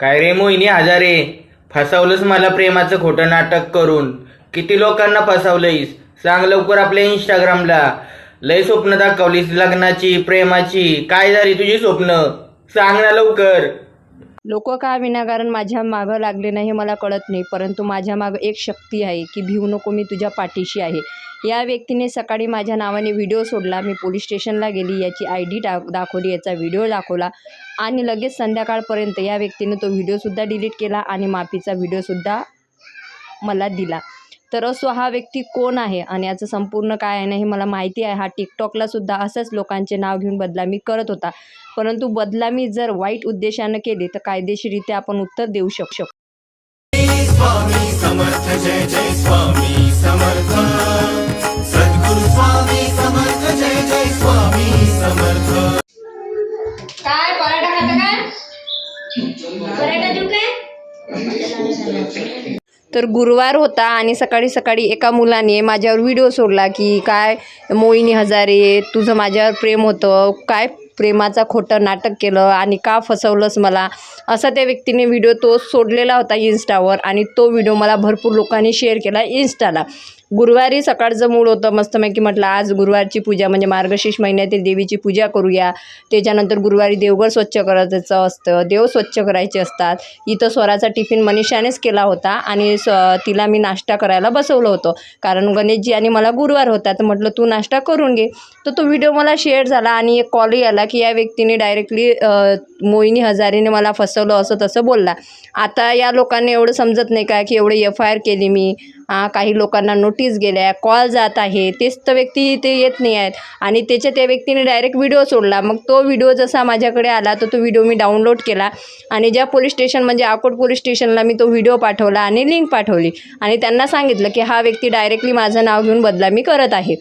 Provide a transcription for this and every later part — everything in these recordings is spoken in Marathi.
काय रे मोहिनी हजारे फसवलंस मला प्रेमाचं खोटं नाटक करून. किती लोकांना फसवलंयस सांग लवकर आपल्या इंस्टाग्रामला लय स्वप्न दाखवलीस लग्नाची प्रेमाची. काय झाली तुझी स्वप्न? सांग ना लवकर. लोक का विनाकारण माझ्या मागं लागले नाही हे मला कळत नाही परंतु माझ्या मागं एक शक्ती आहे की भिवू नको मी तुझ्या पाठीशी आहे. या व्यक्तीने सकाळी माझ्या नावाने व्हिडिओ सोडला. मी पोलीस स्टेशनला गेली. याची आय डी टा दाखवली. याचा व्हिडिओ दाखवला. आणि लगेच संध्याकाळपर्यंत या व्यक्तीने तो व्हिडिओसुद्धा डिलीट केला आणि माफीचा व्हिडिओसुद्धा मला दिला. तर असो हा व्यक्ती कोण आहे आणि याचं संपूर्ण काय आहे ना हे मला माहिती आहे. हा टिकटॉकला सुद्धा असंच लोकांचे नाव घेऊन बदलामी करत होता. परंतु बदलामी जर वाईट उद्देशानं केली तर कायदेशीरित्या आपण उत्तर देऊ शकतो. समर्थ काय पराठा खाता काय? पराठा देऊ काय? तर गुरुवार होता आणि सकाळी सकाळी एका मुलाने माझ्यावर व्हिडिओ सोडला की काय मोहिनी हजारे तुझं माझ्यावर प्रेम होतं. काय प्रेमाचा खोटं नाटक केलं आणि का फसवलंस मला? असा त्या व्यक्तीने व्हिडिओ तो सोडलेला होता इन्स्टावर आणि तो व्हिडिओ मला भरपूर लोकांनी शेअर केला इन्स्टाला गुरुवारी सकाळचं मूळ होतं मस्तपैकी म्हटलं आज गुरुवारची पूजा म्हणजे मार्गशीर्ष महिन्यातील देवीची पूजा करूया. त्याच्यानंतर गुरुवारी देवघर स्वच्छ करायचं असतं देव स्वच्छ करायचे असतात. इथं स्वराचा टिफिन मनीषानेच केला होता आणि स तिला मी नाश्ता करायला बसवलं होतं. कारण गणेशजी आणि मला गुरुवार होता तर म्हटलं तू नाश्ता करून घे. तर तो व्हिडिओ मला शेअर झाला आणि एक कॉलही आला की या व्यक्तीने डायरेक्टली मोहिनी हजारेने मला फसवलं असं तसं बोलला. आता या लोकांना एवढं समजत नाही का की एवढे एफ आय आर केली मी? काही लोकांना नोटीस गेल्या कॉल जात आहे तेच तर व्यक्ती इथे येत नाही आहेत. आणि त्याच्या त्या व्यक्तीने डायरेक्ट व्हिडिओ सोडला. मग तो व्हिडिओ जसा माझ्याकडे आला तर तो व्हिडिओ मी डाउनलोड केला. आणि ज्या पोलीस स्टेशन म्हणजे आकोट पोलीस स्टेशनला मी तो व्हिडिओ पाठवला आणि लिंक पाठवली. आणि त्यांना सांगितलं की हा व्यक्ती डायरेक्टली माझं नाव घेऊन बदला मी करत आहे.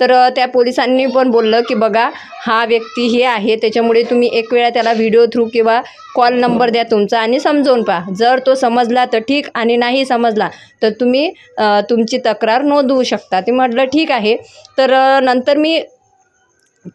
तर त्या पोलिसांनी पण बोललं की बघा हा व्यक्ती हे आहे त्याच्यामुळे तुम्ही एक वेळा त्याला व्हिडिओ थ्रू किंवा कॉल नंबर द्या तुमचा आणि समजवून पहा. जर तो समजला तर ठीक आणि नाही समजला तर तुम्ही तुमची तक्रार नोंदवू शकता. ते म्हटलं ठीक आहे. तर नंतर मी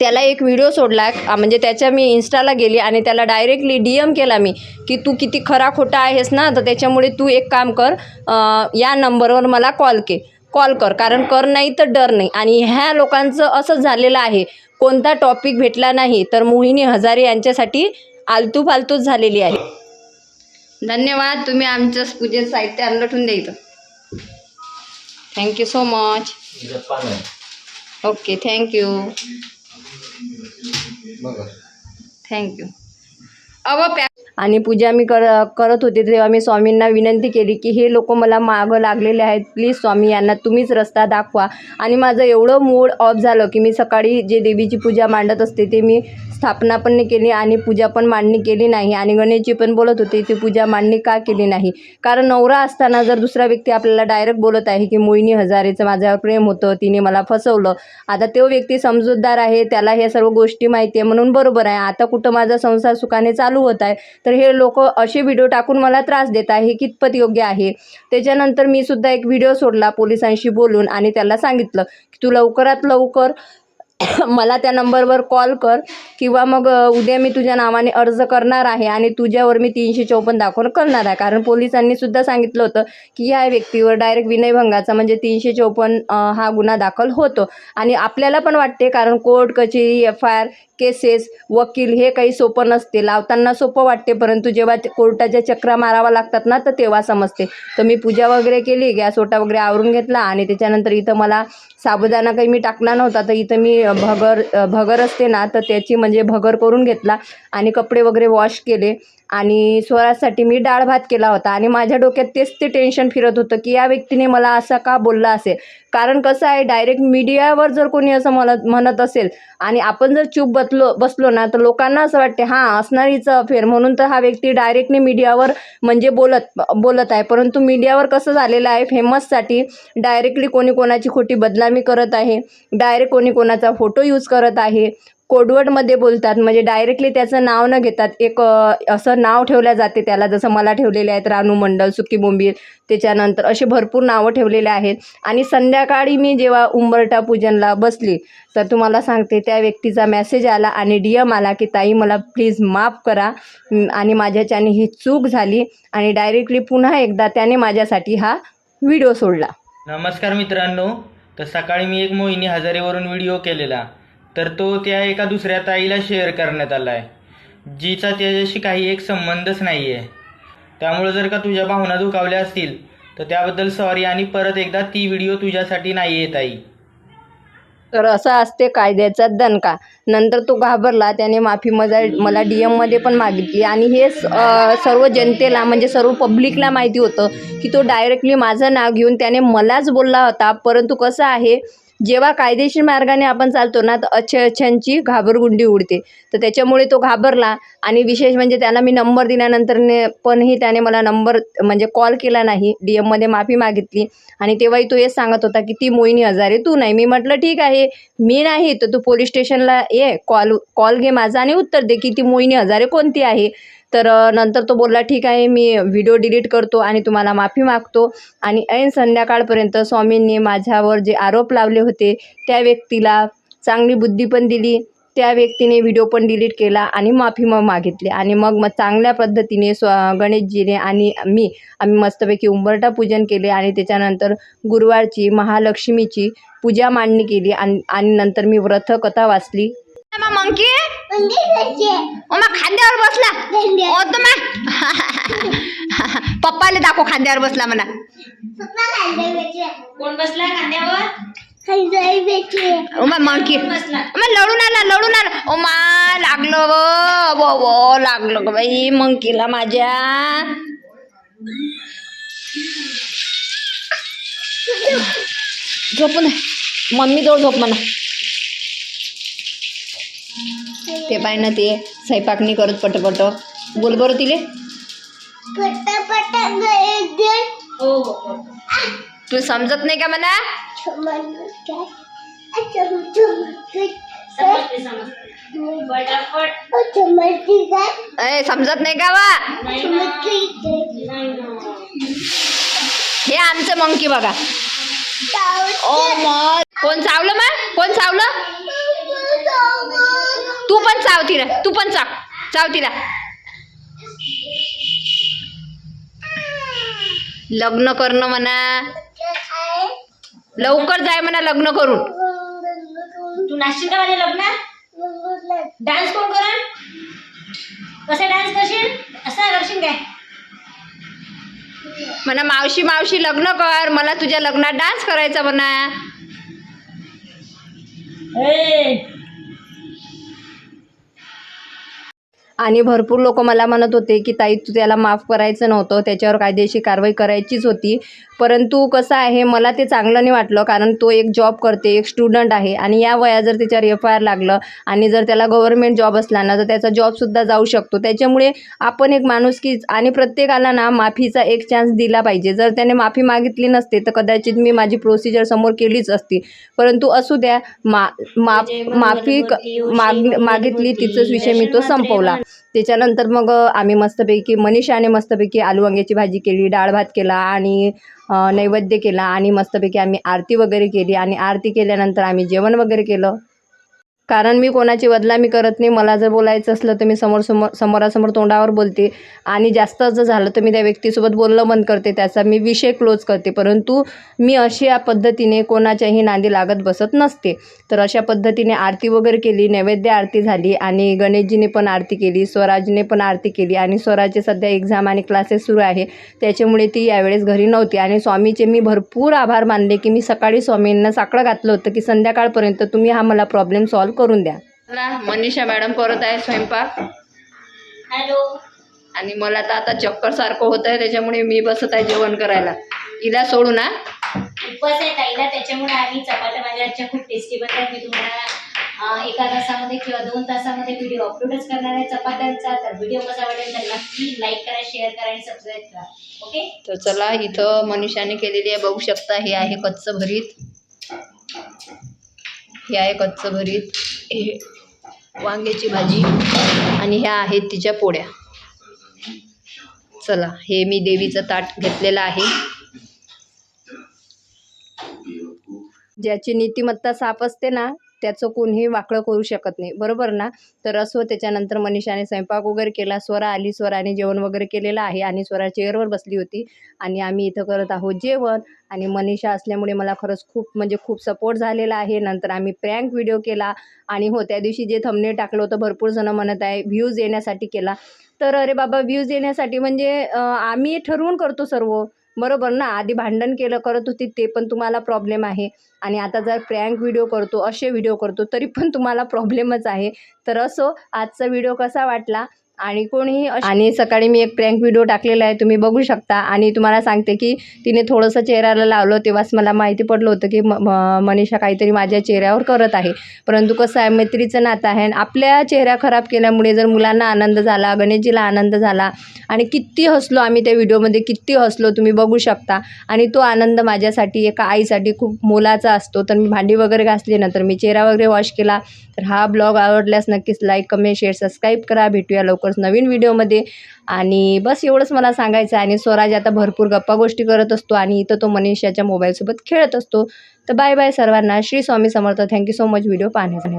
त्याला एक व्हिडिओ सोडला. म्हणजे त्याच्या मी इन्स्टाला गेली आणि त्याला डायरेक्टली डी एम केला मी की तू किती खरा खोटा आहेस ना तर त्याच्यामुळे तू एक काम कर आ, या नंबरवर मला कॉल के. कॉल कर कारण कर नाही तर डर नाही. आणि ह्या लोकांचं असंच झालेलं आहे कोणता टॉपिक भेटला नाही तर मोहिनी हजारे यांच्यासाठी आलतू फालतूच झालेली आहे. धन्यवाद तुम्ही आमचं पूजेचं साहित्य आणलं द्यायचं. Thank you so much okay thank you thank you अव पॅ आणि पूजा मी कर करत होते तेव्हा मी स्वामींना विनंती केली की हे लोक मला मागं लागलेले आहेत. प्लीज स्वामी यांना तुम्हीच रस्ता दाखवा. आणि माझं एवढं मूड ऑफ झालं की मी सकाळी जे देवीची पूजा मांडत असते ते मी स्थापना पण नाही केली आणि पूजा पण मांडणी केली नाही. आणि गणेशजी पण बोलत होते ती पूजा मांडणी का केली नाही? कारण नवरा असताना जर दुसरा व्यक्ती आपल्याला डायरेक्ट बोलत आहे की मोहिनी हजारेचं माझ्यावर प्रेम होतं तिने मला फसवलं. आता तो व्यक्ती समजूतदार आहे त्याला ह्या सर्व गोष्टी माहिती आहे म्हणून बरोबर आहे. आता कुठं माझा संसार सुखाने चालू होत आहे तर हे लोक असे व्हिडिओ टाकून मला त्रास देत आहे हे कितपत योग्य आहे? त्याच्यानंतर मी सुद्धा एक व्हिडिओ सोडला पोलिसांशी बोलून आणि त्याला सांगितलं की तू लवकरात लवकर मला त्या नंबरवर कॉल कर किंवा मग उद्या मी तुझ्या नावाने अर्ज करणार आहे आणि तुझ्यावर मी तीनशे चौपन्न दाखल करणार आहे. कारण पोलिसांनी सुद्धा सांगितलं होतं की ह्या व्यक्तीवर डायरेक्ट विनयभंगाचा म्हणजे तीनशे चौपन्न हा गुन्हा दाखल होतो. आणि आपल्याला पण वाटते कारण कोर्ट कचेरी एफ आय आर केसेस वकील हे काही सोपं नसते. लावताना सोपं वाटते परंतु जेव्हा कोर्टाच्या चक्रा मारावा लागतात ना तर तेव्हा समजते. तर मी पूजा वगैरे केली गॅस ओटा वगैरे आवरून घेतला आणि त्याच्यानंतर इथं मला साबुदाणा काही मी टाकला नव्हता. तर इथं मी भगर भगर असते ना तर त्याची म्हणजे भगर करून घेतला आणि कपडे वगैरे वॉश केले. आणि स्वरासाठी मी डाळ भात केला होता. आणि माझ्या डोक्यात तेच ते टेन्शन फिरत होतं की या व्यक्तीने मला असं का बोलला असेल? कारण कसं आहे डायरेक्ट मीडियावर जर कोणी असं म्हणत म्हणत असेल आणि आपण जर चूप बसलो बसलो ना तर लोकांना असं वाटते हां असणारीच अफेअर. म्हणून तर हा व्यक्ती डायरेक्टली मीडियावर म्हणजे बोलत बोलत आहे. परंतु मीडियावर कसं झालेलं आहे फेमससाठी डायरेक्टली कोणी कोणाची खोटी बदनामी करत आहे डायरेक्ट कोणी कोणाचा फोटो यूज करत आहे कोडवर्डमध्ये बोलतात. म्हणजे डायरेक्टली त्याचं नाव न घेतात. एक असं नाव ठेवल्या जाते त्याला. जसं मला ठेवलेले आहेत रानू मंडल सुकी बोंबील त्याच्यानंतर असे भरपूर नावं ठेवलेले आहेत. आणि संध्याकाळी मी जेव्हा उंबरटा पूजनला बसली तर तुम्हाला सांगते त्या व्यक्तीचा मेसेज आला आणि डी एम आला की ताई मला प्लीज माफ करा. आणि माझ्याच्याने ही चूक झाली आणि डायरेक्टली पुन्हा एकदा त्याने माझ्यासाठी हा व्हिडिओ सोडला. नमस्कार मित्रांनो. तर सकाळी मी एक मोहिनी हजारेवरून व्हिडिओ केलेला. तर तो त्या एका दुसऱ्या ताईला शेअर करण्यात आला आहे जिचा त्याच्याशी काही एक संबंधच नाही आहे त्यामुळे जर का तुझ्या भावना दुखावल्या असतील तर त्याबद्दल सॉरी आणि परत एकदा ती व्हिडिओ तुझ्यासाठी नाही येत ताई. तर असं असते कायद्याचा दणका. नंतर तो घाबरला त्याने माफी मजा मला डी एममध्ये पण मागितली. आणि हे स- सर्व जनतेला म्हणजे सर्व पब्लिकला माहिती होतं की तो डायरेक्टली माझं नाव घेऊन त्याने मलाच बोलला होता. परंतु कसं आहे जेव्हा कायदेशीर मार्गाने आपण चालतो ना तर अच्छे अच्छ्यांची घाबरगुंडी उडते. तर त्याच्यामुळे तो घाबरला आणि विशेष म्हणजे त्याला मी नंबर दिल्यानंतरने पणही त्याने मला नंबर म्हणजे कॉल केला नाही डी एममध्ये माफी मागितली. आणि तेव्हाही तो हेच सांगत होता की ती मोहिनी हजारे तू नाही. मी म्हटलं ठीक आहे मी नाही. तर तू पोलीस स्टेशनला ये कॉल कॉल घे माझा आणि उत्तर दे की ती मोहिनी हजारे कोणती आहे. तर नंतर तो बोलला ठीक आहे मी व्हिडिओ डिलीट करतो आणि तुम्हाला माफी मागतो. आणि ऐन संध्याकाळपर्यंत स्वामींनी माझ्यावर जे आरोप लावले होते त्या व्यक्तीला चांगली बुद्धी पण दिली त्या व्यक्तीने व्हिडिओ पण डिलीट केला आणि माफी मग मागितली. आणि मग मग चांगल्या पद्धतीने स्व गणेशजीने आणि मी आम्ही मस्तपैकी उंबरटा पूजन केले आणि त्याच्यानंतर गुरुवारची महालक्ष्मीची पूजा मांडणी केली आणि आणि नंतर मी व्रत कथा वाचली. मंकी मग खांद्यावर बसला ओ तुम्हा पप्पाले दाखव खांद्यावर बसला म्हणा कोण बसला खांद्यावर ओ मा मंकी लढून आला लढून आला ओ मा लागलं व वो वो लागलं ग बाई मंकीला माझ्या झोपून मम्मी जवळ झोप म्हणा ते पाय ना ते स्वयंपाक नाही करत पटपट. बोल बरं तिले. हो हो तू समजत नाही का मला समजते नाही का वा? हे आमचं मंकी बघा. ओ मग. कोण चावलं मग? कोण चावलं? तू पण चाव तिला तू पण चाव चाव तिला. लग्न करणं म्हणा. लवकर जाय म्हणा लग्न करून. तू नाचशील का माझ्या लग्नात? डान्स कोण करण कसा डान्स करशील? असा करशील काय? म्हणा मावशी मावशी लग्न कर. मला तुझ्या लग्नात डान्स करायचा म्हणा. आणि भरपूर लोक मला म्हणत होते की ताई तू त्याला माफ करायचं नव्हतं त्याच्यावर कायदेशीर कारवाई करायचीच होती. परंतु कसं आहे मला ते चांगलं नाही वाटलं कारण तो एक जॉब करते एक स्टुडंट आहे. आणि या वयात जर त्याच्यावर एफ आय आर लागलं आणि जर त्याला गव्हर्नमेंट जॉब असला ना तर त्याचा जॉबसुद्धा जाऊ शकतो. त्याच्यामुळे आपण एक माणूस की आणि प्रत्येकाला ना माफीचा एक चान्स दिला पाहिजे. जर त्याने माफी मागितली नसते तर कदाचित मी माझी प्रोसिजर समोर केलीच असती. परंतु असू द्या मा माफ माफी क- माग मागितली तिचाच विषय मी तो संपवला. त्याच्यानंतर मग आम्ही मस्तपैकी मनीषाने मस्तपैकी आलू वांग्याची भाजी केली डाळ भात केला आणि नैवेद्य केला आणि मस्तपैकी आम्ही आरती वगैरे केली आणि आरती केल्यानंतर आम्ही जेवण वगैरे केलं. कारण मी कोणाची बदलामी करत नाही. मला जर बोलायचं असलं तर मी समोर समोर समोरासमोर तोंडावर बोलते. आणि जास्त जर झालं तर मी त्या व्यक्तीसोबत बोलणं बंद करते. त्याचा मी विषय क्लोज करते. परंतु मी अशी या पद्धतीने कोणाच्याही नांदी लागत बसत नसते. तर अशा पद्धतीने आरती वगैरे केली नैवेद्य आरती झाली आणि गणेशजीने पण आरती केली स्वराजने पण आरती केली आणि स्वराजचे सध्या एक्झाम आणि क्लासेस सुरू आहे. त्याच्यामुळे ती यावेळेस घरी नव्हती. आणि स्वामीचे मी भरपूर आभार मानले की मी सकाळी स्वामींना साकडं घातलं होतं की संध्याकाळपर्यंत तुम्ही हा मला प्रॉब्लेम सॉल्व करून द्या. मनीषा मॅडम करत आहे स्वयंपाक. हॅलो. आणि मला तर आता चक्कर सारखं होत आहे त्याच्यामुळे मी बसत आहे जेवण करायला. हिला सोडू ना? उपवास आहे ताईला त्याच्यामुळे आम्ही चपात्या माझ्या आजच्या खूप टेस्टी बनतात. मी तुम्हाला एका तासामध्ये किंवा दोन तासामध्ये व्हिडिओ अपलोडच करणार आहे चपात्यांचा. तर व्हिडिओ कसा वाटेल तर नक्की लाईक करा शेअर करा आणि सबस्क्राईब करा. ओके तर चला इथं मनीषाने केलेली आहे बघू शकता हे आहे कच्चं भरीत. हे आहे कच्चं भरीत हे वांग्याची भाजी आणि ह्या आहेत तिच्या पोळ्या. चला हे मी देवीचं ताट घेतलेलं आहे. ज्याची नीतिमत्ता साफ असते ना त्याचं कोणीही वाकडं करू शकत नाही. बरोबर ना? तर असं त्याच्यानंतर मनीषाने स्वयंपाक वगैरे केला स्वरा आली स्वराने जेवण वगैरे केलेलं आहे आणि स्वरा चेअरवर बसली होती आणि आम्ही इथं करत आहोत जेवण आणि मनीषा असल्यामुळे मला खरंच खूप म्हणजे खूप सपोर्ट झालेला आहे. नंतर आम्ही प्रँक व्हिडिओ केला आणि हो त्या दिवशी जे थंबनेल टाकलं होतं भरपूर जणं म्हणत आहे व्ह्यूज येण्यासाठी केला. तर अरे बाबा व्ह्यूज येण्यासाठी म्हणजे आम्ही ठरवून करतो सर्व. बरोबर ना? आधी भांडण केलं करत होती ते पण तुम्हाला प्रॉब्लेम आहे. आणि आता जर प्रँक व्हिडिओ करतो असे व्हिडिओ करतो तरी पण तुम्हाला प्रॉब्लेमच आहे. तर असो आजचा व्हिडिओ कसा वाटला? आणि कोणीही आणि सकाळी मी एक प्रँक व्हिडिओ टाकलेला आहे तुम्ही बघू शकता. आणि तुम्हाला सांगते की तिने थोडंसं चेहऱ्याला लावलं तेव्हाच मला माहिती पडलं होतं की म- मनीषा काहीतरी माझ्या चेहऱ्यावर करत आहे. परंतु कसं आहे मैत्रीचं नातं आहे. आणि आपल्या चेहऱ्या खराब केल्यामुळे जर मुलांना आनंद झाला गणेशजीला आनंद झाला आणि किती हसलो आम्ही त्या व्हिडिओमध्ये किती हसलो तुम्ही बघू शकता. आणि तो आनंद माझ्यासाठी एका आईसाठी खूप मोलाचा असतो. तर मी भांडी वगैरे घासली नंतर मी चेहरा वगैरे वॉश केला. तर हा ब्लॉग आवडल्यास नक्कीच लाईक कमेंट शेअर सबस्क्राईब करा. भेटूया लवकर लवकरच नवीन व्हिडिओमध्ये आणि बस एवढंच मला सांगायचं आहे. आणि स्वराज आता भरपूर गप्पा गोष्टी करत असतो आणि इथं तो मनीषाच्या मोबाईलसोबत खेळत असतो. तर बाय बाय सर्वांना. Shri Swami Samarth. Thank you so much video पाहण्यासाठी.